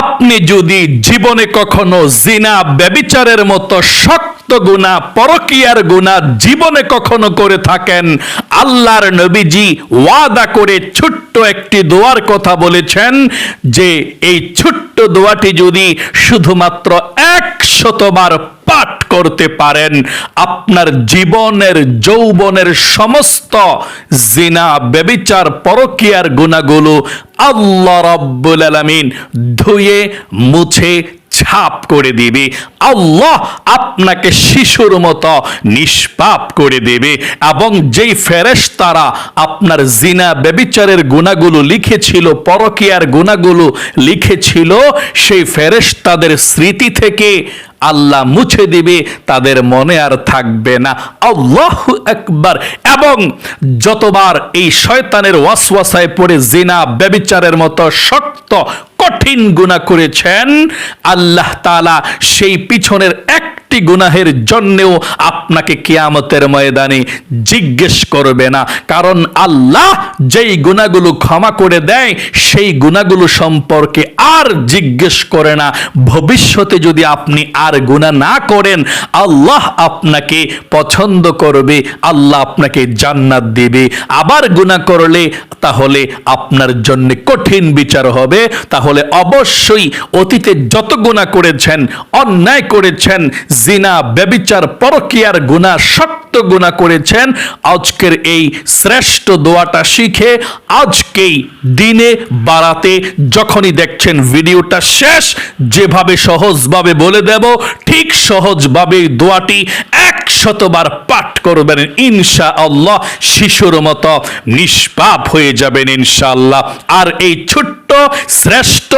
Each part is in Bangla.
আপনি যদি জীবনে কখনো জিনা, ব্যবিচারের মতো শক্ত গুণা, পরকিয়ার গুণা জীবনে কখনো করে থাকেন, আল্লাহর নবীজি ওয়াদা করে ছোট্ট একটি দোয়ার কথা বলেছেন যে, এই ছোট্ট দোয়াটি যদি শুধুমাত্র একশতবার পাঠ করতে পারেন। আপনার জীবনের, যৌবনের সমস্ত জিনা বেবিচার পরকিয়ার গুণাগুলো আল্লাহ রব্বুল আলামিন ধুয়ে, মুছে, ছাপ করে দিবে। আল্লাহ আপনাকে শিশুর মতো নিষ্পাপ করে দেবে এবং যেই ফেরেশতারা আপনার জিনা বেবিচারের গুণাগুলো লিখেছিল, পরকিয়ার গুণাগুলো লিখেছিল, সেই ফেরেশতাদের স্মৃতি থেকে আল্লাহ মুছে দিবে, তাদের মনে আর থাকবে না। আল্লাহ একবার এবং যতবার এই শয়তানের ওয়াসওয়াসায় পড়ে জিনা, ব্যবিচারের মতো শক্ত, কঠিন গুণা করেছেন, আল্লাহ তালা সেই পিছনের একটি গুনাহের জন্যেও আপনাকে কিয়ামতের ময়দানে জিজ্ঞেস করবে না। কারণ আল্লাহ যেই গুণাগুলো ক্ষমা করে দেয়, সেই গুণাগুলো সম্পর্কে আর জিজ্ঞেস করে না। ভবিষ্যতে যদি আপনি আর গুণা না করেন, আল্লাহ আপনাকে পছন্দ করবে, আল্লাহ আপনাকে জান্নাত দেবে। আবার গুণা করলে তাহলে আপনার জন্য কঠিন বিচার হবে। তাহলে অবশ্যই অতীতে যত গুণা করেছেন, অন্যায় করেছেন জিনা, ব্যবিচার, পরকিয়ার গুণা শক্ত গুণা করেছেন। আজকের এই শ্রেষ্ঠ দোয়াটা শিখে আজকেই দিনে বাড়াতে যখনই দেখছেন ভিডিওটা শেষ, যেভাবে সহজভাবে বলে দেব, ঠিক সহজভাবে দোয়াটি একশতবার পাঠ করবেন। ইনশা আল্লাহ শিশুর মতো নিষ্পাপ হয়ে যাবেন ইনশাআল্লাহ। আর এই ছোট্ট, শ্রেষ্ঠ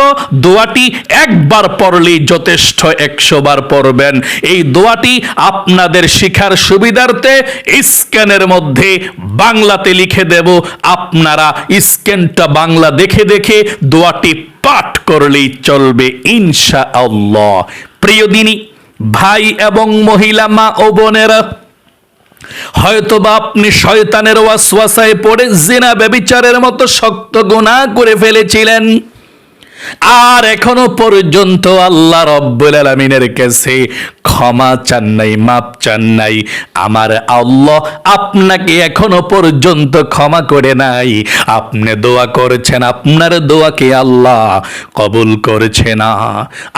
দোয়াটি একবার পড়লেই যথেষ্ট একশো বার পড়বেন। এই দোয়াটি আপনাদের শিখার সুবিধার্থে স্ক্যানের মধ্যে বাংলাতে লিখে দেব। আপনারা স্ক্যানটা বাংলা দেখে দেখে দোয়াটি পাঠ করলেই চলবে ইনশা আল্লাহ প্রিয় দিনী, ভাই এবং মহিলা, মা ও বোনেরা, হয়তোবা আপনি শয়তানের ওয়াসওয়াসায় পড়ে জিনা, ব্যবিচারের মতো শক্ত গুনাহ করে ফেলেছিলেন। আর এখনও পর্যন্ত আল্লাহ রব্বুল আলমিনের কাছে ক্ষমা চান নাই মাপ চান নাই। আমার আল্লাহ আপনাকে এখনও পর্যন্ত ক্ষমা করে নাই। আপনি দোয়া করেছেন, আপনার দোয়াকে আল্লাহ কবুল করছে না।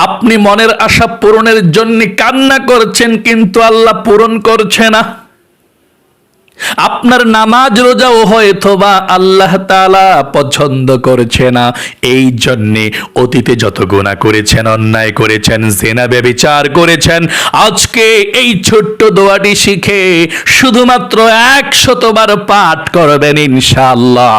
আপনি মনের আশা পূরণের জন্য কান্না করছেন, কিন্তু আল্লাহ পূরণ করছে না। আপনার নামাজ রোজাও হয়তো আল্লাহ তালা পছন্দ করছে না। এই জন্যে অতীতে যত গুণা করেছেন, অন্যায় করেছেন, জেনা ব্যবিচার করেছেন, আজকে এই ছোট্ট দোয়াটি শিখে শুধুমাত্র একশতবার পাঠ করবেন ইনশাআল্লাহ।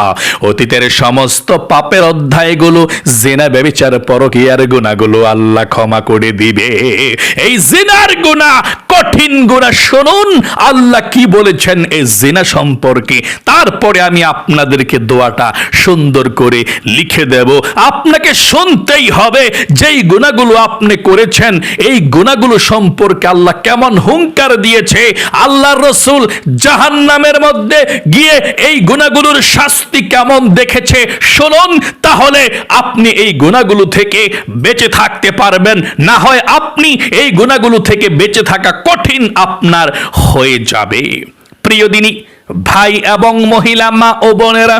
অতীতের সমস্ত পাপের অধ্যায়গুলো, জেনা ব্যবিচার পরকিয়ার গুণাগুলো আল্লাহ ক্ষমা করে দিবে। এই জেনার গুণা কঠিন গুণা শুনুন, আল্লাহ কি বলেছেন? এই জেনা সম্পর্কে। তারপরে আমি আপনাদেরকে দোয়াটা সুন্দর করে লিখে দেব। আপনাকে শুনতেই হবে যেই গুণাগুলো আপনি করেছেন, এই গুণাগুলো সম্পর্কে আল্লাহ কেমন হুঙ্কার দিয়েছে। আল্লাহর রসুল জাহান নামের মধ্যে গিয়ে এই গুণাগুলোর শাস্তি কেমন দেখেছে, শুনুন, তাহলে আপনি এই গুণাগুলো থেকে বেঁচে থাকতে পারবেন। না হয় আপনি এই গুণাগুলো থেকে বেঁচে থাকা কঠিন আপনার হয়ে যাবে। প্রিয় দিনী ভাই এবং মহিলা, মা ও বোনেরা,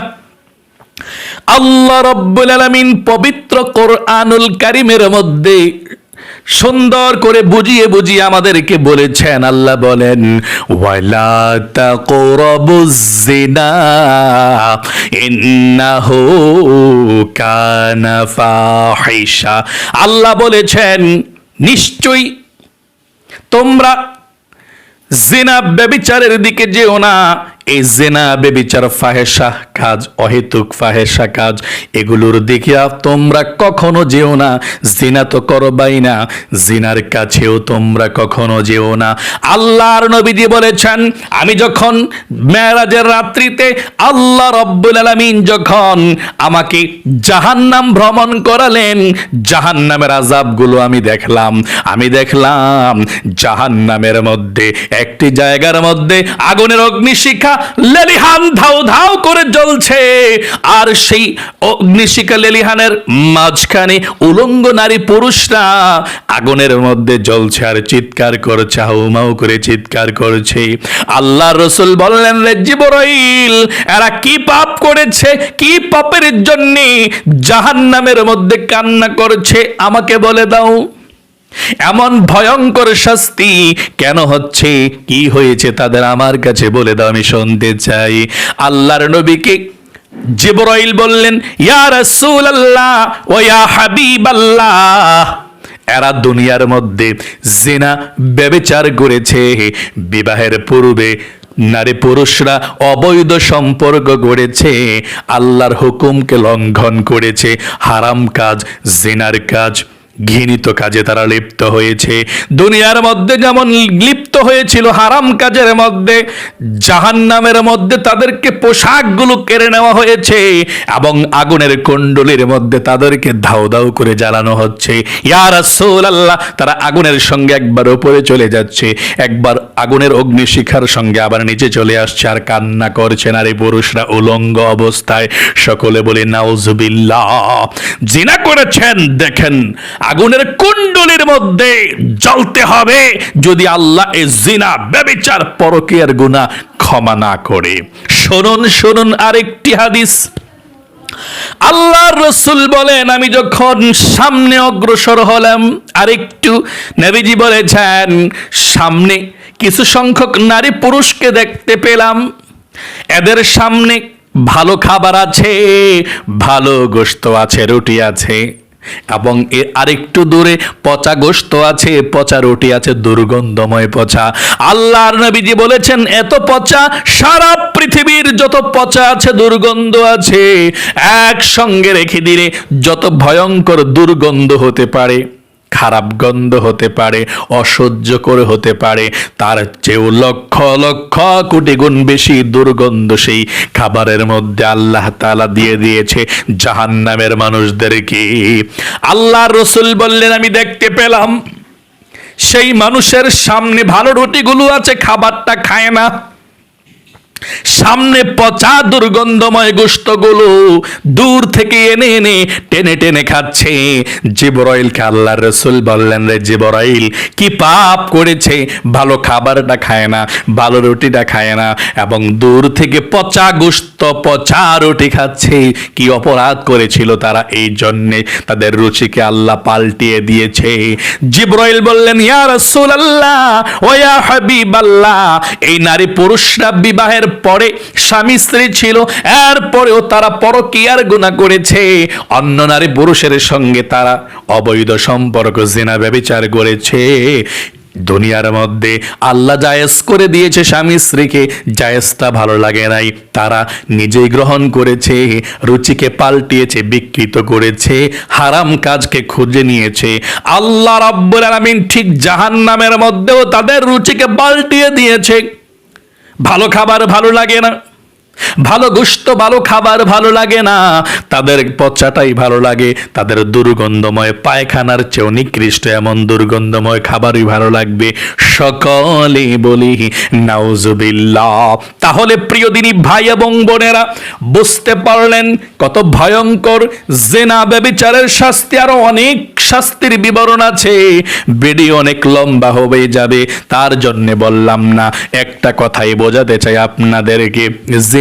আল্লাহ রব্বুল আলামিন পবিত্র কোরআনুল কারিমের মধ্যে সুন্দর করে বুঝিয়ে বুঝিয়ে আমাদেরকে বলেছেন। আল্লাহ বলেন, ওয়ালা তাকরাবুজ জিনা ইন্নাহু কানা ফাহিশা আল্লাহ বলেছেন নিশ্চয়ই তোমরা জেনা ব্যবিচারের দিকে যেও না। এই জেনা বেবিচার ফাহেসা কাজ, অহেতুক ফাহেসা কাজ, এগুলোর দিকে তোমরা কখনো যেও না। জিনা তো করবাই না, জিনার কাছেও তোমরা কখনো যেও না। আল্লাহর নবীজি বলেছেন, আমি যখন মেরাজের রাত্রিতে আল্লাহ রব্বুল আলামিন যখন আমাকে জাহান্নাম ভ্রমণ করালেন, জাহান্নামের আজাবগুলো আমি দেখলাম। আমি দেখলাম জাহান্নামের মধ্যে, একটি জায়গার মধ্যে আগুনের অগ্নিশিখা লেলিহান ধাও ধাও করে জ্বলছে। আর সেই লেলিহানের মাঝখানে উলঙ্গ নারী পুরুষরা আগুনের মধ্যে জ্বলছে আর চিৎকার করছে, হাউমাউ করে চিৎকার করছে। আল্লাহ রসুল বললেন, রে এরা কি পাপ করেছে? কি পাপের জন্য জাহান্নামের মধ্যে কান্না করছে? আমাকে বলে দাও। এমন ভয়ঙ্কর শাস্তি কেন হচ্ছে? কি হয়েছে তাদের? আমার কাছে বলে দাও, আমি শুনতে চাই। আল্লাহর নবীকে জিবরাইল বললেন, ইয়া রাসূলুল্লাহ ও ইয়া হাবিবাল্লাহ। এরা দুনিয়ার মধ্যে জেনা, ব্যবিচার করেছে। বিবাহের পূর্বে নারী পুরুষরা অবৈধ সম্পর্ক গড়েছে, আল্লাহর হুকুমকে লঙ্ঘন করেছে। হারাম কাজ, জেনার কাজ ঘৃণিত কাজে তারা লিপ্ত হয়েছে। দুনিয়ার মধ্যে যেমন লিপ্ত হয়েছিল হারাম কাজের মধ্যে, জাহান্নামের মধ্যে তাদেরকে পোশাকগুলো কেড়ে নেওয়া হয়েছে এবং আগুনের কুণ্ডলীর মধ্যে তাদেরকে ধাও ধাও করে জ্বালানো হচ্ছে। ইয়া রাসূলুল্লাহ, তারা আগুনের সঙ্গে একবার উপরে চলে যাচ্ছে। একবার আগুনের অগ্নিশিখার সঙ্গে আবার নিচে চলে আসছে আর কান্না করছে নারী পুরুষরা উলঙ্গ অবস্থায়। সকলে বলে, নাউজুবিল্লাহ। জিনা করেছেন, দেখেন আগুনের কুণ্ডলীর মধ্যে জ্বলতে হবে যদি আল্লাহ এ জিনা, ব্যবিচার, পরকীয়ার গুনাহ ক্ষমা না করে। শুনুন শুনুন আরেকটি হাদিস। আল্লাহ রসুল বলেন, আমি যখন সামনে অগ্রসর হলাম, আরেকটু নবীজি বলেছেন, সামনে কিছু সংখ্যক নারী পুরুষকে দেখতে পেলাম। এদের সামনে ভালো খাবার আছে, ভালো গোস্ত আছে, রুটি আছে। এবং এর আরেকটু দূরে পচা গোস্ত আছে, পচা রুটি আছে, দুর্গন্ধময় পচা। আল্লাহর নবীজি বলেছেন, এত পচা সারা পৃথিবীর যত পচা আছে, দুর্গন্ধ আছে, একসঙ্গে রেখে দিলে যত ভয়ঙ্কর দুর্গন্ধ হতে পারে। খারাপ গন্ধ হতে পারে অসহ্য করে হতে পারে, তার চেয়েও লক্ষ লক্ষ কোটি গুণ বেশি দুর্গন্ধ সেই খাবারের মধ্যে আল্লাহ তালা দিয়ে দিয়েছে জাহান্নামের মানুষদেরকে। আল্লাহ রসুল বললেন, আমি দেখতে পেলাম, সেই মানুষের সামনে ভালো রুটিগুলো আছে, খাবারটা খায় না। সামনে পচা দুর্গন্ধময় গোস্তগুলো দূর থেকে এনে এনে টেনে টেনে খাচ্ছে। জিবরাইলকে আল্লাহ রসুল বললেন, রে জিবরাইল, কি পাপ করেছে? ভালো খাবারটা খায় না, ভালো রুটিটা খায় না, এবং দূর থেকে পচা গোস্ত পচা রুটি খাচ্ছে। কি অপরাধ করেছিল তারা এই জন্যে? তাদের রুচিকে আল্লাহ পাল্টিয়ে দিয়েছে। জিবরাইল বললেন, ইয়া রাসূল আল্লাহ ও ইয়া হাবিব আল্লাহ এই নারী পুরুষরা বিবাহের পরে স্বামী স্ত্রী ছিল, এরপরেও তারা পরকীয়ার গুনাহ করেছে। অন্য নারী পুরুষের সঙ্গে তারা অবৈধ সম্পর্ক, জেনা ব্যবিচার করেছে। দুনিয়ার মধ্যে আল্লাহ জায়েজ করে দিয়েছে স্বামী স্ত্রীকে, জায়েজটা ভালো লাগে নাই। তারা নিজেই গ্রহণ করেছে, রুচিকে পাল্টিয়েছে, বিকৃত করেছে, হারাম কাজকে খুঁজে নিয়েছে। আল্লাহ রাব্বুল আলামিন ঠিক জাহান্নামের মধ্যেও তাদের রুচিকে পাল্টিয়ে দিয়েছে। ভালো খাবার ভালো লাগে না। ভালো গোস্ত ভালো খাবার ভালো লাগে না। তাদের পচাটাই ভালো লাগে। তাদের দুর্গন্ধময় পায়খানার চেয়েও নিকৃষ্ট এমন দুর্গন্ধময় খাবারই ভালো লাগবে। সকলে বলি, নাউজুবিল্লাহ। তাহলে প্রিয় দিনী ভাই এবং বোনেরা, বুঝতে পারলেন কত ভয়ঙ্কর জেনা ব্যবিচারের শাস্তি, আরও অনেক শাস্তির বিবরণ আছে। ভিডিও অনেক লম্বা হয়ে যাবে, তার জন্য বললাম না। একটা কথাই বোঝাতে চাই আপনাদেরকে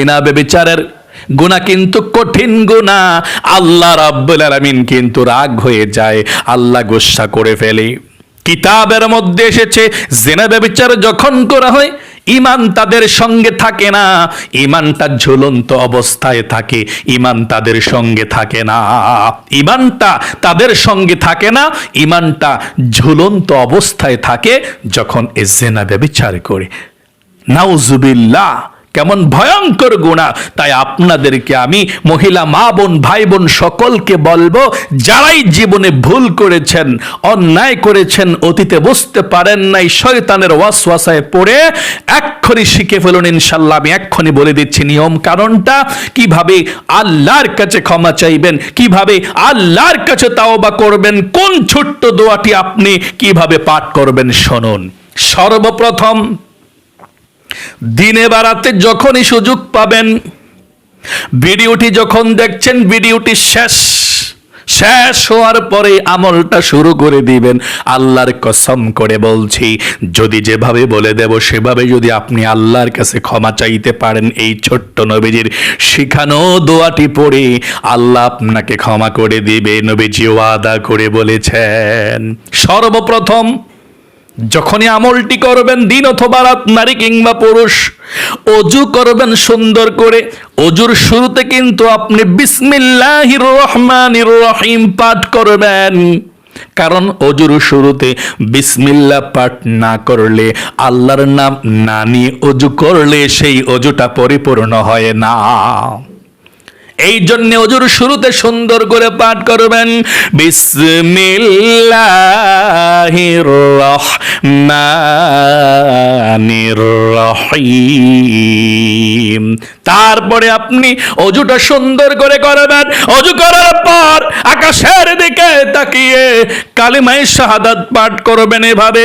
জেনা ব্যবিচারের গুণা কিন্তু কঠিন গুণা। আল্লাহ রাব্বুল আলামিন কিন্তু রাগ হয়ে যায়। আল্লাহ গোসা করে ফেলে। কিতাবের মধ্যে এসেছে, জেনা ব্যবিচার যখন করা হয় ইমান তাদের সঙ্গে থাকে না। ইমানটা ঝুলন্ত অবস্থায় থাকে ইমান তাদের সঙ্গে থাকে না। ইমানটা তাদের সঙ্গে থাকে না ইমানটা ঝুলন্ত অবস্থায় থাকে যখন এ জেনা ব্যবিচার করে। নাউজুবিল্লাহ। কেমন ভয়ঙ্কর গুণা। তাই আপনাদেরকে আমি মহিলা মা বোন, ভাই বোন সকলকে বলব, যারাই জীবনে ভুল করেছেন, অন্যায় করেছেন, অতীতে বুঝতে পারেন নাই, শয়তানের ওয়াসওয়াসায় পড়ে এক্ষুনি শিখে ফেলুন ইনশাল্লাহ। আমি এক্ষুনি বলে দিচ্ছি নিয়ম কারণটা। কীভাবে আল্লাহর কাছে ক্ষমা চাইবেন, কীভাবে আল্লাহর কাছে তাওবা করবেন, কোন ছোট্ট দোয়াটি আপনি কীভাবে পাঠ করবেন, শুনুন। সর্বপ্রথম দিনে বাড়াতে যখনই সুযোগ পাবেন, ভিডিওটি যখন দেখছেন, ভিডিওটি শেষ শেষ হওয়ার পরে আমলটা শুরু করে দিবেন। আল্লাহর কসম করে বলছি, যদি যেভাবে বলে দেব, সেভাবে যদি আপনি আল্লাহর কাছে ক্ষমা চাইতে পারেন, এই ছোট্ট নবীজির শিখানো দোয়াটি পড়ে আল্লাহ আপনাকে ক্ষমা করে দিবে। নবীজি ওয়াদা করে বলেছেন, সর্বপ্রথম যখনই আমলটি করবেন দিন অথবা রাত, নারী কিংবা পুরুষ, অজু করবেন সুন্দর করে। অজুর শুরুতে কিন্তু আপনি বিসমিল্লাহির রহমানির রহিম পাঠ করবেন। কারণ অজুর শুরুতে বিসমিল্লা পাঠ না করলে আল্লাহর নাম নানি অজু করলে সেই অজুটা পরিপূর্ণ হয় না। এই জন্য অজুর শুরুতে সুন্দর করে পাঠ করবেন বিসমিল্লাহির তারপরে আপনি অজুটা সুন্দর করে করবেন, অজু করার পর আকাশের দিকে তাকিয়ে কালিমাই শাহাদাত পাঠ করবেন এভাবে,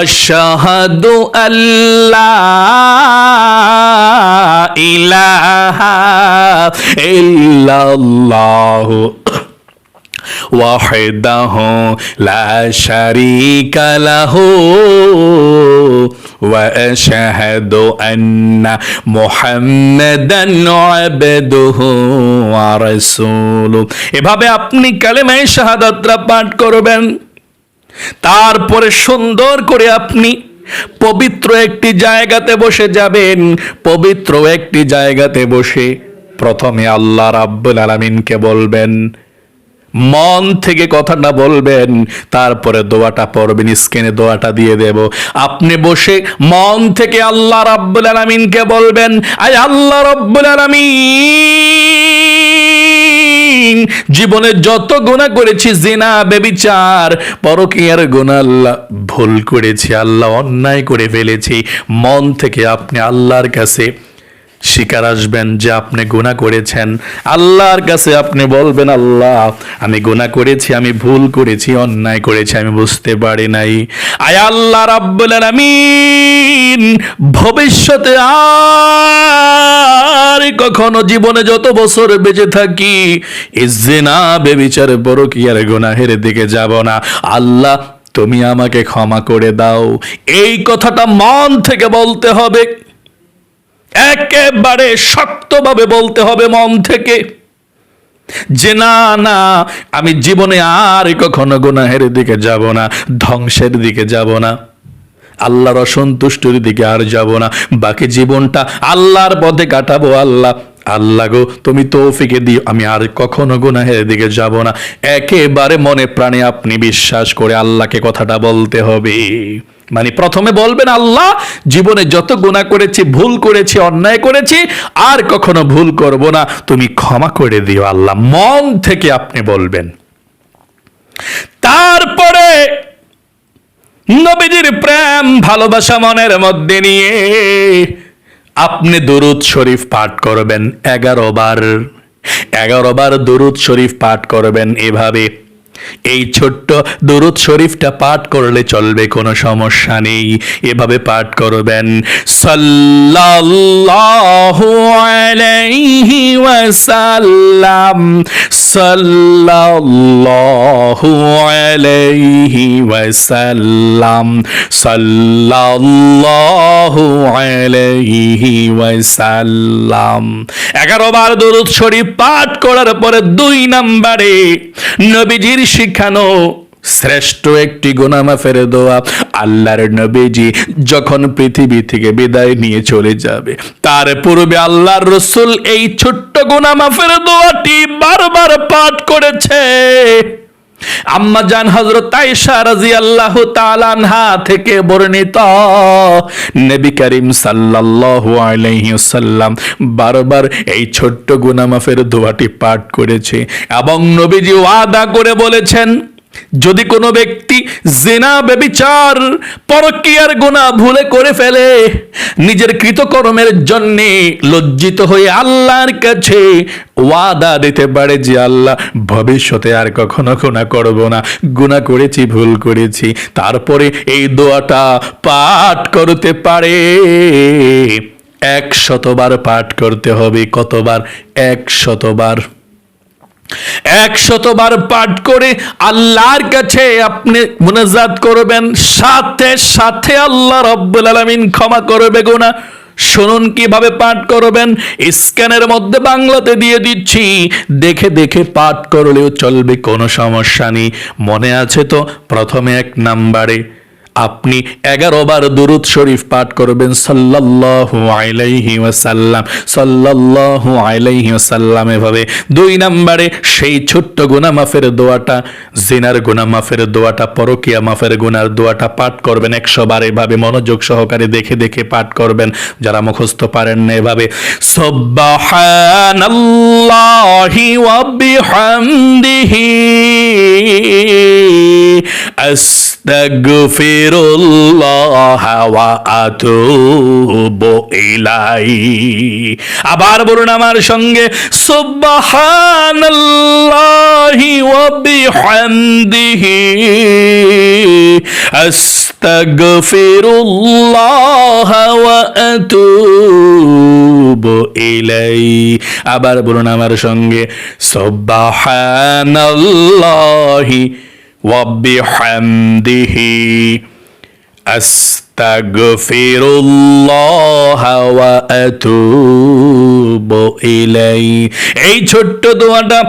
আশাহাদু আল্লাহ ইলাহা ইল্লাল্লাহু وحده لا شريك له واشهد ان محمدا عبده ورسوله এভাবে আপনি কালেমায়ে শাহাদাতরা পাঠ করবেন তারপরে সুন্দর করে আপনি পবিত্র একটি জায়গাতে বসে যাবেন। পবিত্র একটি জায়গাতে বসে প্রথমে আল্লাহ রাব্বুল আলামিনকে বলবেন, মন থেকে কথাটা বলবেন, তারপরে দোয়াটা পড়বেন, স্ক্রিনে দোয়াটা দিয়ে দেব। আপনি বসে মন থেকে আল্লাহ রাব্বুল আলামিনকে বলবেন, আয় আল্লাহ রাব্বুল আলামিন! জীবনে যত গোনা করেছি, জিনা, বেবিচার, পরকিয়ার গোনা আল্লাহ ভুল করেছি, আল্লাহ অন্যায় করে ফেলেছি। মন থেকে আপনি আল্লাহর কাছে শিকার আসবেন যে আপনি গুনাহ করেছেন। আল্লাহর কাছে আপনি বলবেন, আল্লাহ, আমি গুনাহ করেছি, আমি ভুল করেছি, অন্যায় করেছি, আমি বুঝতে পারি নাই। আয় আল্লাহ রাব্বুল আলামিন, ভবিষ্যতে আর কখনো জীবনে যত বছর বেঁচে থাকি ইজ্জিনা বেবিচারে বড় কি আর গুনাহের দিকে যাব না। আল্লাহ, তুমি আমাকে ক্ষমা করে দাও। এই কথাটা মন থেকে বলতে হবে। একেবারে শক্তভাবে বলতে হবে মন থেকে যে না না, আমি জীবনে আর কখনো গুনাহের দিকে যাব না, ধ্বংসের দিকে যাব না, আল্লাহর অসন্তুষ্টির দিকে আর যাব না, বাকি জীবনটা আল্লাহর পথে কাটাবো আল্লাহ। আল্লাহ গো, তুমি তৌফিকে দিও, আমি আর কখনো গুনাহের দিকে যাব না। একেবারে মনে প্রাণে আপনি বিশ্বাস করে আল্লাহকে কথাটা বলতে হবে। মানে প্রথমে বলবেন, আল্লাহ, জীবনে যত গুণা করেছি, ভুল করেছি, অন্যায় করেছি, আর কখনো ভুল করব না। তুমি ক্ষমা করে দিও, আল্লাহ, মন থেকে আপনি বলবেন। তারপরে নবীজির প্রেম, ভালোবাসা মনের মধ্যে নিয়ে আপনি দরুদ শরীফ পাঠ করবেন। এগারো বার এগারো বার দরুদ শরীফ পাঠ করবেন এভাবে। এই ছোট্ট দরুদ শরীফটা পাঠ করলে চলবে, কোনো সমস্যা নেই। এভাবে পাঠ করবেন। সাল্লাল্লাহু আলাইহি ওয়াসাল্লাম, সাল্লাল্লাহু আলাইহি ওয়াসাল্লাম, সাল্লাল্লাহু আলাইহি ওয়াসাল্লাম। এগারো বার দরুদ শরীফ পাঠ করার পরে দুই নম্বরে নবীজির শিখানো শ্রেষ্ঠ একটি গোনামা ফেরে দেওয়া আল্লাহর নবীজি যখন পৃথিবী থেকে বিদায় নিয়ে চলে যাবে, তার পূর্বে আল্লাহর রসুল এই ছোট্ট গোনামা ফেরে দোয়াটি বারবার পাঠ করেছে। আম্মা জান হজরত আয়েশা রাদিয়াল্লাহু তাআলা আনহা থেকে বর্ণিত। নবী করিম সাল্লাল্লাহু আলাইহি ওয়াসাল্লাম বারবার এই ছোট্ট গুনামাফের দোয়াটি পাঠ করেছে এবং নবীজি ওয়াদা করে বলেছেন যদি কোনো ব্যক্তি জেনা বেবিচার পরকিয়ার গুণা ভুলে করে ফেলে, নিজের কৃতকর্মের জন্যে লজ্জিত হয়ে আল্লাহর কাছে ওয়াদা দিতে পারে যে আল্লাহ ভবিষ্যতে আর কখনো গুণা করব না। গুণা করেছি, ভুল করেছি, তারপরে এই দোয়াটা পাঠ করতে পারে। এক শতবার পাঠ করতে হবে, কতবার? এক শতবার এক শতবার পাঠ করে আল্লাহর কাছে আপনি মুনাজাত করবেন, সাথে সাথে আল্লাহ রব্বুল আলামিন ক্ষমা করবে গোনা শুনুন কীভাবে পাঠ করবেন, স্ক্যানের মধ্যে বাংলাতে দিয়ে দিচ্ছি। দেখে দেখে পাঠ করলেও চলবে, কোনো সমস্যা নেই। মনে আছে তো, প্রথমে এক নাম্বারে। আপনি এগারো বার দুরুদ শরীফ পাঠ করবেন সাল্লাল্লাহু আলাইহি ওয়াসাল্লাম। সাল্লাল্লাহু আলাইহি ওয়াসাল্লাম এভাবে দুই নম্বরে সেই ছোট্ট গুনাহ মাফের দোয়াটা, জিনার গুনাহ মাফের দোয়াটা, পরকিয়া মাফের গুনার দোয়াটা পাঠ করবেন একশো বার এভাবে মনোযোগ সহকারে দেখে দেখে পাঠ করবেন। যারা মুখস্থ পারেন না এভাবে, সুবহানাল্লাহি ওয়া বিহামদিহি আস্তাগফিরুল্লাহ ওয়া আতুবু ইলাইহি। আবার বলুন আমার সঙ্গে, সুবহানাল্লাহি ওয়া বিহামদিহি। আস্তাগফিরুল্লাহ ওয়া আতুবু ইলাইহি। আবার বলুন আমার সঙ্গে, সুবহানাল্লাহি وبحمده أستغفر الله وأتوب إليه এই ছোট্ট দোয়াটা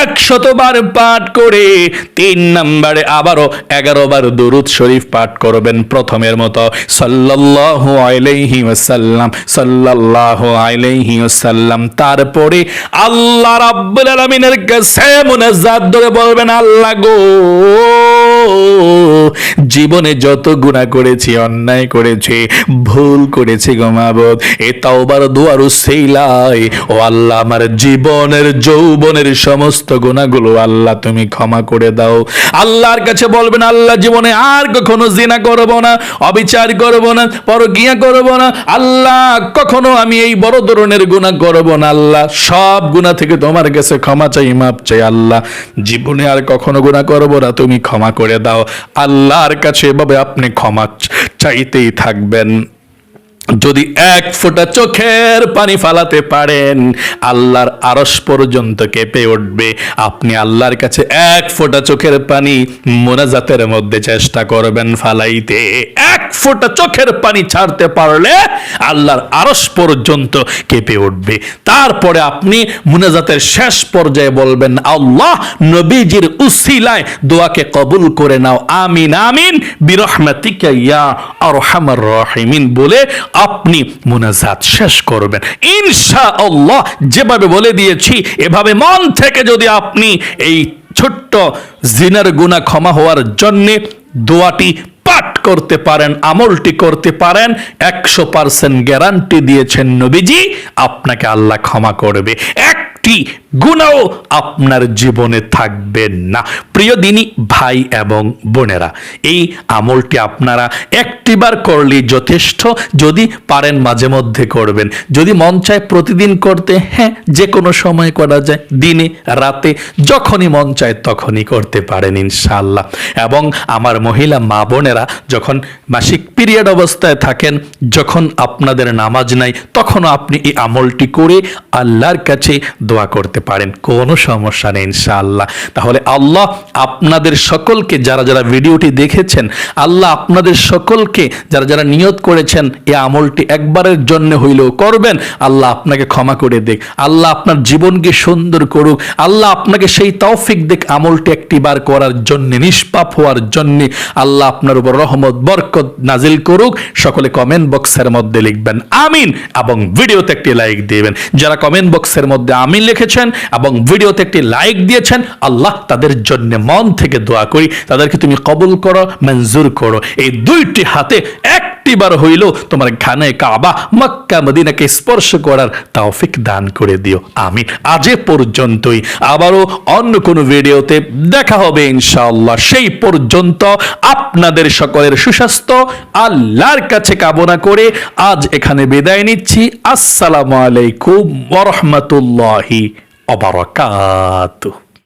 একশতবার পাঠ করে তিন নম্বরে আবারও এগারো বার দুরুদ শরীফ পাঠ করবেন প্রথমের মতো সাল্লাল্লাহু আলাইহি ওয়াসাল্লাম সাল্লাল্লাহু আলাইহি ওয়াসাল্লাম তারপরে আল্লাহ রাব্বুল আলামিনের কাছে মুনাজাত ধরে বলবেন আল্লাহ গো জীবনে যত গুণা করেছি, অন্যায় করেছি, ভুল করেছি গো মাবুদ, এ তাওবার দুয়ার সেইলাই ও আল্লাহ, আমার জীবনের, যৌবনের সমস্ত গুণাগুলো আল্লাহ তুমি ক্ষমা করে দাও। আল্লাহর কাছে বলবেন, আল্লাহ জীবনে আর কখনো জিনা করব না, অবিচার করব না, পরকিয়া করব না। আল্লাহ, কখনো আমি এই বড় ধরনের গুণা করব না, আল্লাহ। সব গুণা থেকে তোমার কাছে ক্ষমা চাই, মাপ চাই, আল্লাহ। জীবনে আর কখনো গুণা করব না, তুমি ক্ষমা করে দাও। আল্লাহর কাছে এভাবে আপনি ক্ষমা চাইতেই থাকবেন। যদি এক ফোঁটা চোখের পানি ফালাতে পারেন, আল্লাহর আরস পর্যন্ত কেঁপে উঠবে। আপনি আল্লাহর কাছে এক ফোঁটা চোখের পানি মোনাজাতের মধ্যে চেষ্টা করবেন ফালাইতে। এক ফোঁটা চোখের পানি ছাড়তে পারলে আল্লাহর আরস পর্যন্ত কেঁপে উঠবে। তারপরে আপনি মুনাজাতের শেষ পর্যায়ে বলবেন, আল্লাহ, নবীজির উসিলায় দোয়াকে কবুল করে নাও। আমিন আমিন। বিরহমাতিকা ইয়া আরহামার রহিমিন বলে আপনি মুনাজাত শেষ করবেন। ইনশা আল্লাহ যেভাবে বলে দিয়েছি, এভাবে মন থেকে যদি আপনি এই ছোট্ট জিনার গুণা ক্ষমা হওয়ার জন্যে দোয়াটি পাঠ করতে পারেন, আমলটি করতে পারেন, একশো পার্সেন্ট গ্যারান্টি দিয়েছেন নবীজি, আপনাকে আল্লাহ ক্ষমা করবে। একটি গুণাও আপনার জীবনে থাকবে না। প্রিয় দিনী, ভাই এবং বোনেরা, এই আমলটি আপনারা একটিবার করলে যথেষ্ট। যদি পারেন মাঝে মধ্যে করবেন। যদি মন চায় প্রতিদিন করতে হ্যাঁ যে কোনো সময় করা যায়, দিনে, রাতে, যখনই মন চায় তখনই করতে পারেন ইনশাল্লাহ এবং আমার মহিলা মা বোনেরা, যখন মাসিক পিরিয়ড অবস্থায় থাকেন, যখন আপনাদের নামাজ নাই, তখনও আপনি এই আমলটি করে আল্লাহর কাছে দোয়া করতে পারেন, কোনো সমস্যা নেই ইনশাআল্লাহ। তাহলে আল্লাহ আপনাদের সকলকে, যারা যারা ভিডিওটি দেখেছেন, আল্লাহ আপনাদের সকলকে যারা যারা নিয়ত করেছেন, এই আমলটি একবারের জন্য হইলেও করবেন, আল্লাহ আপনাকে ক্ষমা করে দেখ আল্লাহ আপনার জীবনকে সুন্দর করুক। আল্লাহ আপনাকে সেই তৌফিক দেখ আমলটি একটিবার করার জন্যে, নিষ্পাপ হওয়ার জন্যে আল্লাহ আপনার উপর রহমত, বরকত নাজিল করুক। সকলে কমেন্ট বক্সের মধ্যে লিখবেন, আমিন এবং ভিডিওতে একটি লাইক দিবেন। যারা কমেন্ট বক্সের মধ্যে আমিন লিখেছেন এবং ভিডিওতে একটি লাইক দিয়েছেন, আল্লাহ তাদের জন্য মন থেকে দোয়া করি। তাদেরকে তুমি কবুল করো, মঞ্জুর করো। এই দুইটি হাতে এক একটিবার হইল তোমার খানে কাবা, মক্কা, মদিনাকে স্পর্শ করার তৌফিক দান করে দিও। আমিন। আজ পর্যন্তই। আবারও অন্য কোনো ভিডিওতে দেখা হবে ইনশাআল্লাহ। সেই পর্যন্ত আপনাদের সকলের সুস্বাস্থ্য, আল্লাহর কাছে কামনা করে আজ এখানে বিদায় নিচ্ছি। আসসালামু আলাইকুম ওয়া রাহমাতুল্লাহি ওয়া বারাকাতুহু।